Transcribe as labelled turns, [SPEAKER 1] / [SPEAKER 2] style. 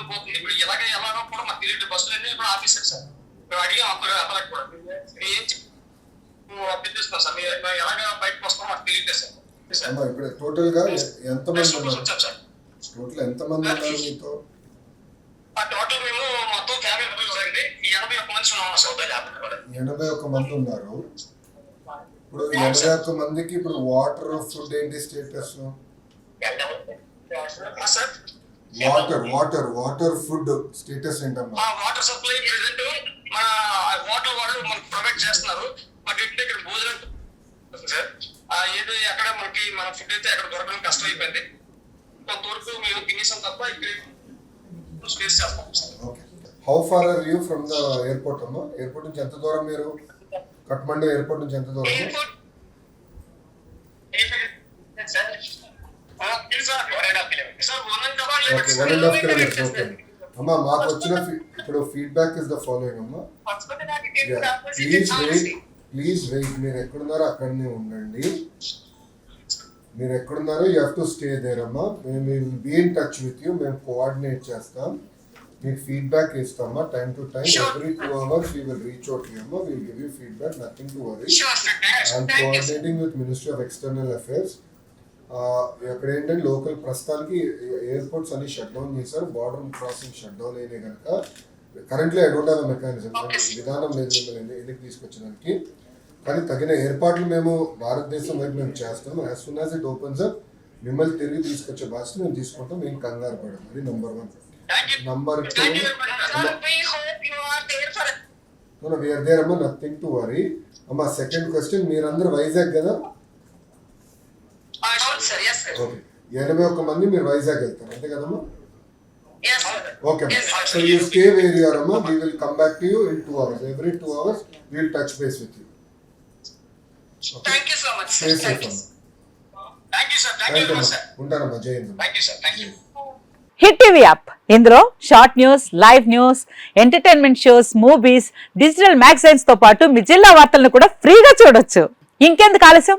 [SPEAKER 1] లేకుండా పోతుంది. ఇప్పుడు ఎలాగ ఎలాగో కూడా మాకు తెలియదు. బస్సులు అన్నీ కూడా ఆఫీసర్ సార్. మేము అడిగాం అప్పుడు అతనికి కూడా ఏం అభ్యర్థిస్తున్నాం సార్. మీరు ఎలాగ బయటకు వస్తామో మాకు తెలియదు సార్.
[SPEAKER 2] ఇప్పుడు టోటల్గా ఎంత మంది టోటల్ ఎంత మంది ఉన్నారు మీతో?
[SPEAKER 1] ఆ టోటల్ మేము మొత్తం ఫ్యామిలీ అండి. ఈ ఎనభై ఒక్క మంది ఉన్నాం సార్.
[SPEAKER 2] ఎనభై ఒక్క మంది ఉన్నారు. ఇప్పుడు ఎనభై ఒక్క మందికి ఇప్పుడు వాటర్ ఫుడ్ ఏంటి status
[SPEAKER 1] sir
[SPEAKER 2] water water water food status ఏంటమ్మా?
[SPEAKER 1] ఆ వాటర్ సప్లై ప్రెసెంట్ మన వాటర్ వాళ్ళు మనకు ప్రొవైడ్ చేస్తున్నారు. మాకు ఇంటి దగ్గర భోజనం సార్ ఏదో ఎక్కడ మనకి మన ఫుడ్ అయితే అక్కడ దొరకడం కష్టం అయిపోయింది కొంతవరకు మేము తినేసాం తప్ప ఇక్కడ స్పేస్ చేస్తాం
[SPEAKER 2] okay how far are you from the airport అమ్మా? ఎయిర్పోర్ట్ నుంచి ఎంత దూరం మీరు? కట్మండు ఎయిర్పోర్ట్ నుంచి ఎంత దూరం
[SPEAKER 1] ఎయిర్పోర్ట్ సార్ ఆ, ఇది sir one and half kilometer sir one and half
[SPEAKER 2] okay one and half kilometers okay అమ్మా మాకు వచ్చిన ఇప్పుడు ఫీడ్బ్యాక్ ఇస్ ద ఫాలోయింగ్ అమ్మా. ప్లీజ్ వెయిట్ ప్లీజ్ వెయిట్ మీరు ఎక్కడున్నారో అక్కడనే ఉండండి. మీరు ఎక్కడున్నారో you have to stay there అమ్మా. మేము will be in touch with you మేము కోఆర్డినేట్ చేస్తాం. మీకు ఫీడ్బ్యాక్ ఇస్తామా time to time. Every two hours we will reach out you అమ్మా. Will give you feedback nothing to worry
[SPEAKER 1] sure sir
[SPEAKER 2] I'm coordinating with ministry of external affairs ఇక్కడ ఏంటంటే local ప్రస్తుతానికి airports అన్ని shut down చేశారు. Border crossing shut down అయినాయి కనుక currently I don't have mechanism విధానం లేదు మిమ్మల్ని ఎన్నిక తీసుకొచ్చడానికి కానీ తగిన ఏర్పాట్లు మేము భారతదేశం వైపు మేము చేస్తాం as soon as it opens up మిమ్మల్ని తిరిగి తీసుకొచ్చే బాధ్యత మేము తీసుకుంటాం. మేము కంగారు పడం అది number one number two
[SPEAKER 1] are there,
[SPEAKER 2] అమ్మా. నథింగ్ టు వరీ అమ్మా సెకండ్ క్వశ్చన్ మీరందరూ వైజాగ్ కదా
[SPEAKER 1] అవును సార్ ఎస్ సార్
[SPEAKER 2] ఓకే. ఎనభై ఒక్క మంది మీరు వైజాగ్ వెళ్తారు. అంతే కదమ్మా? Okay. So you stay where అమ్మా. We will come back to you in two hours every two hours will touch base with you ఉంటానమ్మా. Jai Hind
[SPEAKER 3] Hit TV app. ఇందులో short news live news entertainment shows movies digital మ్యాగజైన్స్తో పాటు మీ జిల్లా వార్తలను కూడా ఫ్రీగా చూడొచ్చు. ఇంకెందుకు ఆలస్యం?